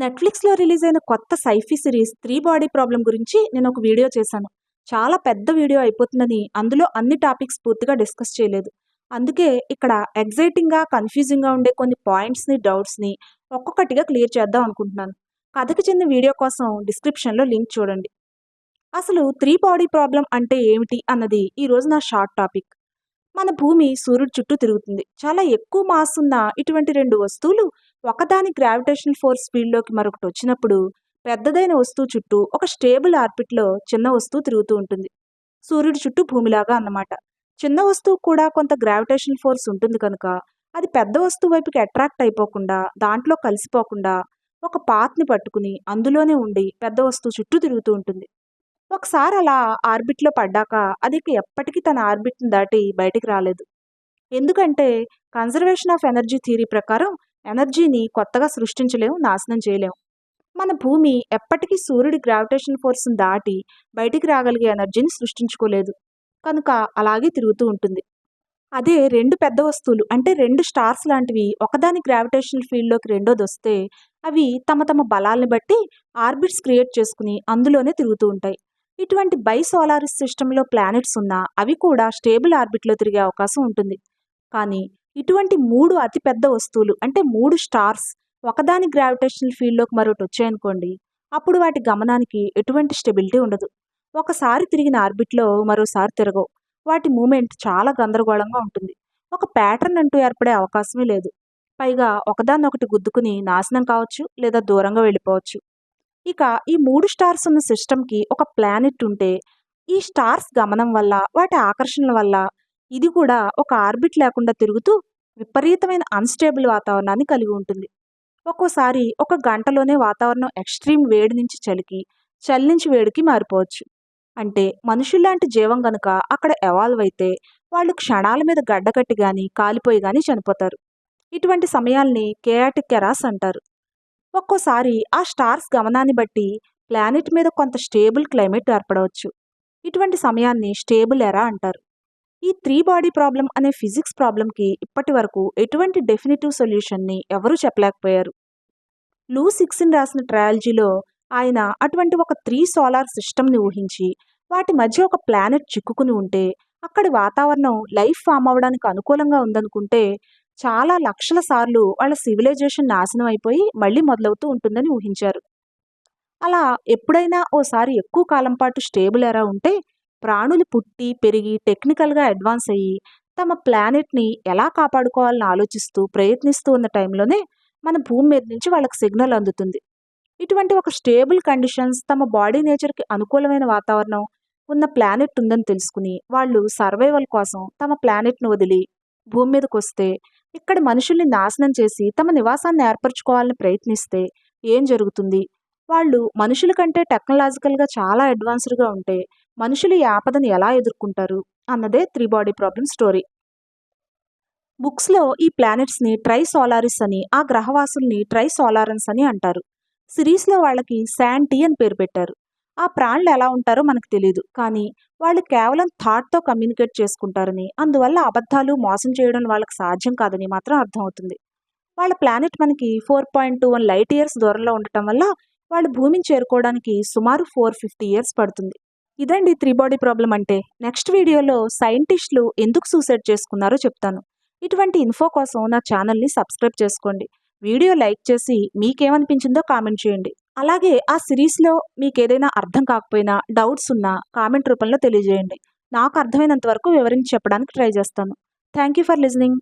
నెట్ఫ్లిక్స్లో రిలీజ్ అయిన కొత్త sci-fi series three body problem గురించి నేను ఒక వీడియో చేశాను. చాలా పెద్ద వీడియో అయిపోతుందని అందులో అన్ని టాపిక్స్ పూర్తిగా డిస్కస్ చేయలేదు. అందుకే ఇక్కడ ఎగ్జైటింగ్గా కన్ఫ్యూజింగ్గా ఉండే కొన్ని పాయింట్స్ని డౌట్స్ని ఒక్కొక్కటిగా క్లియర్ చేద్దాం అనుకుంటున్నాను. కథకి చెందిన వీడియో కోసం డిస్క్రిప్షన్లో లింక్ చూడండి. అసలు త్రీ బాడీ ప్రాబ్లం అంటే ఏమిటి అన్నది ఈరోజు నా షార్ట్ టాపిక్. మన భూమి సూర్యుడు చుట్టూ తిరుగుతుంది. చాలా ఎక్కువ మాస్ ఉన్న ఇటువంటి రెండు వస్తువులు ఒకదాని గ్రావిటేషనల్ ఫోర్స్ ఫీల్డ్లోకి మరొకటి వచ్చినప్పుడు పెద్దదైన వస్తువు చుట్టూ ఒక స్టేబుల్ ఆర్బిట్లో చిన్న వస్తువు తిరుగుతూ ఉంటుంది. సూర్యుడి చుట్టూ భూమిలాగా అన్నమాట. చిన్న వస్తువు కూడా కొంత గ్రావిటేషనల్ ఫోర్స్ ఉంటుంది కనుక అది పెద్ద వస్తువు వైపుకి అట్రాక్ట్ అయిపోకుండా దాంట్లో కలిసిపోకుండా ఒక పాత్ని పట్టుకుని అందులోనే ఉండి పెద్ద వస్తువు చుట్టూ తిరుగుతూ ఉంటుంది. ఒకసారి అలా ఆర్బిట్లో పడ్డాక అది ఎప్పటికీ తన ఆర్బిట్ని దాటి బయటికి రాలేదు. ఎందుకంటే కన్జర్వేషన్ ఆఫ్ ఎనర్జీ థియరీ ప్రకారం ఎనర్జీని కొత్తగా సృష్టించలేము నాశనం చేయలేము. మన భూమి ఎప్పటికీ సూర్యుడి గ్రావిటేషన్ ఫోర్స్ని దాటి బయటికి రాగలిగే ఎనర్జీని సృష్టించుకోలేదు. కనుక అలాగే తిరుగుతూ ఉంటుంది. అదే రెండు పెద్ద వస్తువులు అంటే రెండు స్టార్స్ లాంటివి ఒకదాని గ్రావిటేషనల్ ఫీల్డ్లోకి రెండోది వస్తే అవి తమ తమ బలాల్ని బట్టి ఆర్బిట్స్ క్రియేట్ చేసుకుని అందులోనే తిరుగుతూ ఉంటాయి. ఇటువంటి బై సోలారిస్ సిస్టంలో ప్లానెట్స్ ఉన్నా అవి కూడా స్టేబుల్ ఆర్బిట్లో తిరిగే అవకాశం ఉంటుంది. కానీ ఇటువంటి మూడు అతిపెద్ద వస్తువులు అంటే మూడు స్టార్స్ ఒకదాని గ్రావిటేషనల్ ఫీల్డ్లోకి మరొకటి వచ్చాయనుకోండి అప్పుడు వాటి గమనానికి ఎటువంటి స్టెబిలిటీ ఉండదు. ఒకసారి తిరిగిన ఆర్బిట్లో మరోసారి తిరగవు. వాటి మూమెంట్ చాలా గందరగోళంగా ఉంటుంది. ఒక ప్యాటర్న్ అంటూ ఏర్పడే అవకాశమే లేదు. పైగా ఒకదాన్నొకటి గుద్దుకుని నాశనం కావచ్చు లేదా దూరంగా వెళ్ళిపోవచ్చు. ఇక ఈ మూడు స్టార్స్ ఉన్న సిస్టమ్కి ఒక ప్లానెట్ ఉంటే ఈ స్టార్స్ గమనం వల్ల వాటి ఆకర్షణల వల్ల ఇది కూడా ఒక ఆర్బిట్ లేకుండా తిరుగుతూ విపరీతమైన అన్స్టేబుల్ వాతావరణాన్ని కలిగి ఉంటుంది. ఒక్కోసారి ఒక గంటలోనే వాతావరణం ఎక్స్ట్రీమ్ వేడి నుంచి చలికి చలి నుంచి వేడికి మారిపోవచ్చు. అంటే మనుషుల్లాంటి జీవం గనుక అక్కడ ఎవాల్వ్ అయితే వాళ్ళు క్షణాల మీద గడ్డకట్టి కానీ కాలిపోయి కానీ చనిపోతారు. ఇటువంటి సమయాల్ని కేయాటిక్ కెరాస్ అంటారు. ఒక్కోసారి ఆ స్టార్స్ గమనాన్ని బట్టి ప్లానెట్ మీద కొంత స్టేబుల్ క్లైమేట్ ఏర్పడవచ్చు. ఇటువంటి సమయాన్ని స్టేబుల్ ఎరా అంటారు. ఈ త్రీ బాడీ ప్రాబ్లం అనే ఫిజిక్స్ ప్రాబ్లంకి ఇప్పటి వరకు ఎటువంటి డెఫినిటివ్ సొల్యూషన్ని ఎవరూ చెప్పలేకపోయారు. లూ సిక్సిన్ రాసిన ట్రయాలజీలో ఆయన అటువంటి ఒక త్రీ సోలార్ సిస్టమ్ని ఊహించి వాటి మధ్య ఒక ప్లానెట్ చిక్కుకుని ఉంటే అక్కడి వాతావరణం లైఫ్ ఫామ్ అవ్వడానికి అనుకూలంగా ఉందనుకుంటే చాలా లక్షల సార్లు వాళ్ళ సివిలైజేషన్ నాశనం అయిపోయి మళ్ళీ మొదలవుతూ ఉంటుందని ఊహించారు. అలా ఎప్పుడైనా ఓసారి ఎక్కువ కాలం పాటు స్టేబుల్ ఎరా ఉంటే ప్రాణులు పుట్టి పెరిగి టెక్నికల్గా అడ్వాన్స్ అయ్యి తమ ప్లానెట్ని ఎలా కాపాడుకోవాలని ఆలోచిస్తూ ప్రయత్నిస్తూ ఉన్న టైంలోనే మన భూమి మీద నుంచి వాళ్ళకి సిగ్నల్ అందుతుంది. ఇటువంటి ఒక స్టేబుల్ కండిషన్స్ తమ బాడీ నేచర్కి అనుకూలమైన వాతావరణం ఉన్న ప్లానెట్ ఉందని తెలుసుకుని వాళ్ళు సర్వైవల్ కోసం తమ ప్లానెట్ను వదిలి భూమి మీదకి వస్తే ఇక్కడ మనుషుల్ని నాశనం చేసి తమ నివాసాన్ని ఏర్పరచుకోవాలని ప్రయత్నిస్తే ఏం జరుగుతుంది? వాళ్ళు మనుషుల కంటే టెక్నాలజికల్గా చాలా అడ్వాన్స్డ్గా ఉంటే మనుషులు ఈ ఆపదను ఎలా ఎదుర్కొంటారు? అన్నదే త్రీ బాడీ ప్రాబ్లం స్టోరీ బుక్స్లో ఈ ప్లానెట్స్ని ట్రై సోలారిస్ అని ఆ గ్రహవాసుల్ని ట్రై సోలారన్స్ అని అంటారు. సిరీస్లో వాళ్ళకి శాంటీ అని పేరు పెట్టారు. ఆ ప్రాణులు ఎలా ఉంటారో మనకు తెలియదు కానీ వాళ్ళు కేవలం థాట్తో కమ్యూనికేట్ చేసుకుంటారని అందువల్ల అబద్ధాలు మోసం చేయడం వాళ్ళకి సాధ్యం కాదని మాత్రం అర్థమవుతుంది వాళ్ళ ప్లానెట్ మనకి four point two one light years దూరంలో ఉండటం వల్ల వాళ్ళు భూమిని చేరుకోవడానికి సుమారు ఫోర్ ఫిఫ్టీ ఇయర్స్ పడుతుంది. ఇదండి త్రీ బాడీ ప్రాబ్లం అంటే. నెక్స్ట్ వీడియోలో సైంటిస్టులు ఎందుకు సూసైడ్ చేసుకున్నారో చెప్తాను. ఇటువంటి ఇన్ఫో కోసం నా ఛానల్ని సబ్స్క్రైబ్ చేసుకోండి. వీడియో లైక్ చేసి మీకేమనిపించిందో కామెంట్ చేయండి. అలాగే ఆ సిరీస్లో మీకు ఏదైనా అర్థం కాకపోయినా డౌట్స్ ఉన్నా కామెంట్ రూపంలో తెలియజేయండి. నాకు అర్థమైనంత వరకు వివరించి చెప్పడానికి ట్రై చేస్తాను. Thank you for listening.